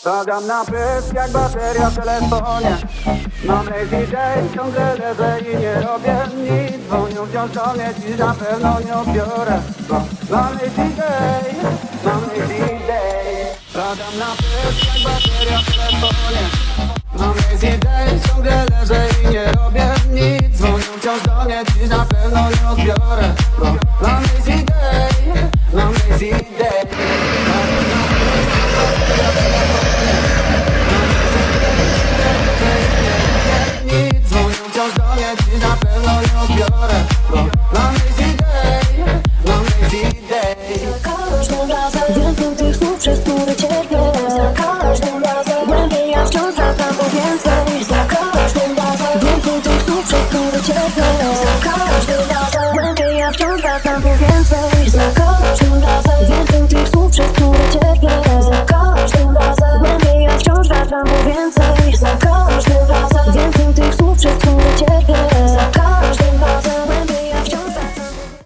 Stawiam na pysk jak bateria w telefonie. Mam lazy day, ciągle leżę i nie robię nic Dzwonią wciąż do mnie, dziś na pewno nie odbiorę. Mam lazy day, mam lazy day Stawiam na pysk jak bateria w telefonie. Mam lazy day, ciągle leżę i nie robię nic Dzwonią wciąż do mnie, dziś na pewno nie odbiorę wciąż do mnie, dziś na pewno nie odbiorę Bo mam lazy day, mam lazy day Za każdym razem więcej tych słów, przez które cierpię Za każdym razem głębiej ja wciąż wracam po więcej. Za każdym razem więcej tych słów, przez które cierpię Za każdym razem głębiej ja wciąż wracam po więcej Cause I've got